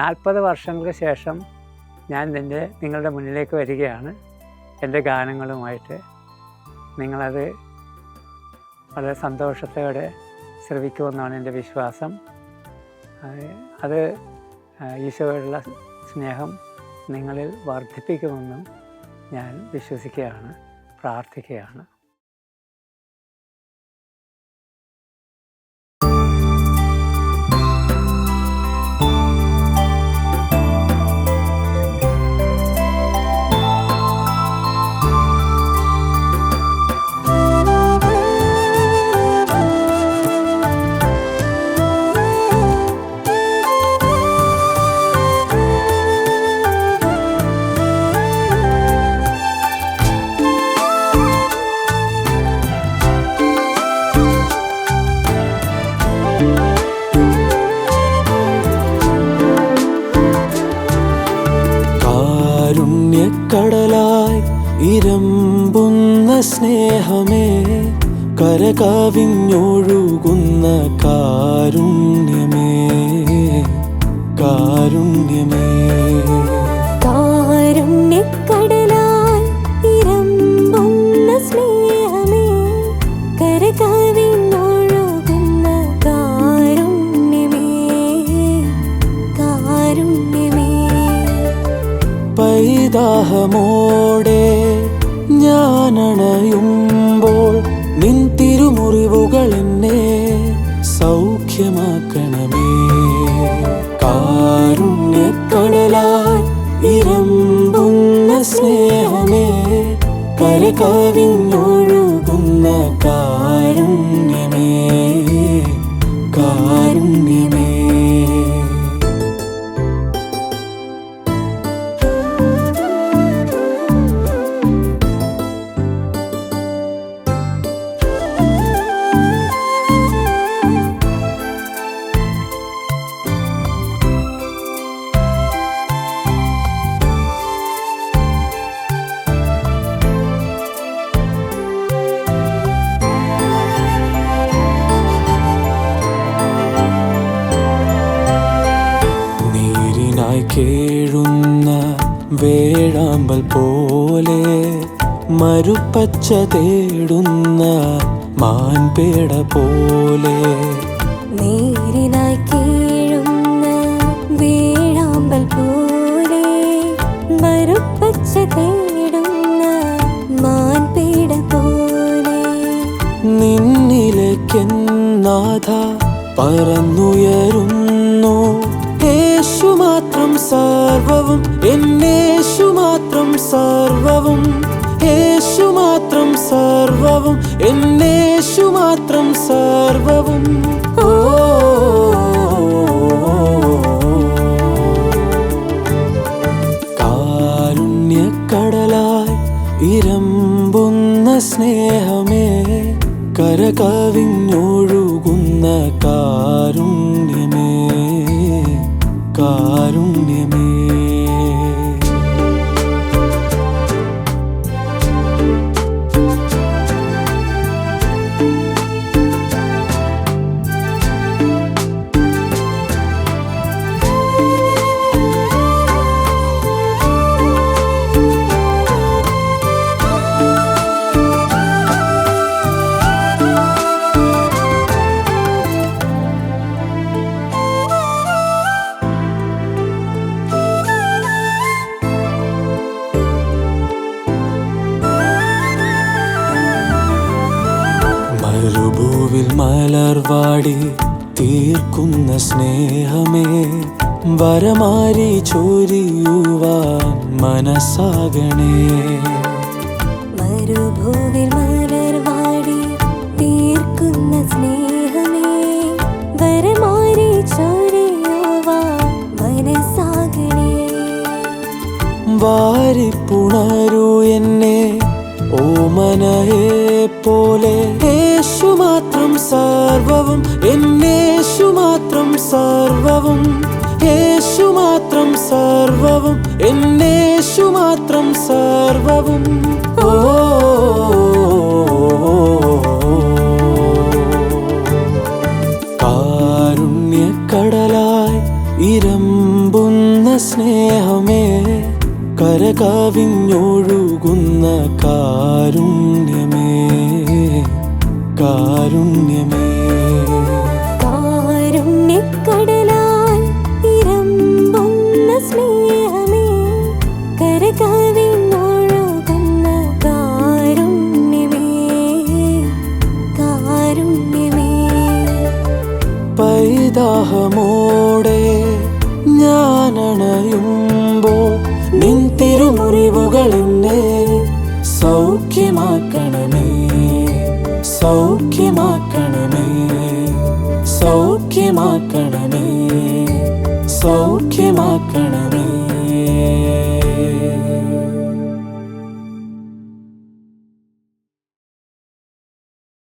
നാൽപ്പത് വർഷങ്ങൾക്ക് ശേഷം ഞാൻ നിന്റെ നിങ്ങളുടെ മുന്നിലേക്ക് വരികയാണ്. എന്റെ ഗാനങ്ങളുമായിട്ട് നിങ്ങളത് വളരെ സന്തോഷത്തോടെ ശ്രവിക്കുമെന്നാണ് എന്റെ വിശ്വാസം. അത് ഈശോയോടുള്ള സ്നേഹം നിങ്ങളിൽ വർദ്ധിപ്പിക്കുമെന്നും ഞാൻ വിശ്വസിക്കുകയാണ് പ്രാർത്ഥിക്കുകയാണ്. സ്നേഹമേ കരകവിഞ്ഞൊഴുകുന്ന കാരുണ്യമേ കാരുണ്യമേ. കാരുണ്യക്കടലായി ഇരമ്പുന്ന സ്നേഹമേ കരകവിഞ്ഞൊഴുകുന്ന കാരുണ്യമേ കാരുണ്യമേ. പൈതാഹമോടെ ഞാനണയുമ്പോൾ നിൻ തിരുമുറിവുകൾ എന്നെ സൗഖ്യമാക്കണമേ. കാരുണ്യക്കടലായി ഇരമ്പുന്ന സ്നേഹമേ കരകവിഞ്ഞൊഴുകുന്ന കാരുണ്യമേ കാരുണ്യമേ. മരുപ്പച്ച തേടുന്ന മാൻപേട പോലെ. നേരിനായി കീഴുന്ന വേഴാമ്പൽ പോലെ. മറുപ്പച്ച തേടുന്ന മാൻപേട പോലെ. നിന്നിലേക്കെന്നാഥ പറന്നുയരുന്നു. യേശു മാത്രം സർവവും എന്നേശു മാത്രം സർവവും. യേശു മാത്രം സർവവും എന്നേശു മാത്രം സർവവും. സ്നേഹമേ കരകവിഞ്ഞൊഴുകുന്ന കാരുണ്യമേ കാരുണ്യമേ. മരുഭൂവിൽ മലർവാടി തീർക്കുന്ന സ്നേഹമേ വരമാരി ചോരിയുവാൻ മനസ്സാകണേ. മരുഭൂവിൽ മലർവാടി തീർക്കുന്ന സ്നേഹമേ വരമാരി ചോരിയുവാൻ മനസ്സാകണേ. വാരിപ്പുണരൂ എന്നെ ഓമനയെ പോലെ യേശു മാത്രം സർവവും എന്നേശു മാത്രം സർവവും യേശു മാത്രം സർവവും എന്നേശു മാത്രം സർവവും. ഓ ഇരമ്പുന്ന സ്നേഹമേ കരകവിഞ്ഞൊഴുകുന്ന കാരുണ്യമേ. കാരുണ്യമേ. കാരുണ്യക്കടലായി ഇരമ്പുന്ന സ്നേഹമേ. കരകവിഞ്ഞൊഴുകുന്ന കാരുണ്യമേ. കാരുണ്യമേ. പൈതാഹമോടെ ഞാനണയുമ്പോൾ നിൻ തിരുമുറിവുകൾ സൗഖ്യമാക്കണമേ സൗഖ്യമാക്കണമേ സൗഖ്യമാക്കണമേ.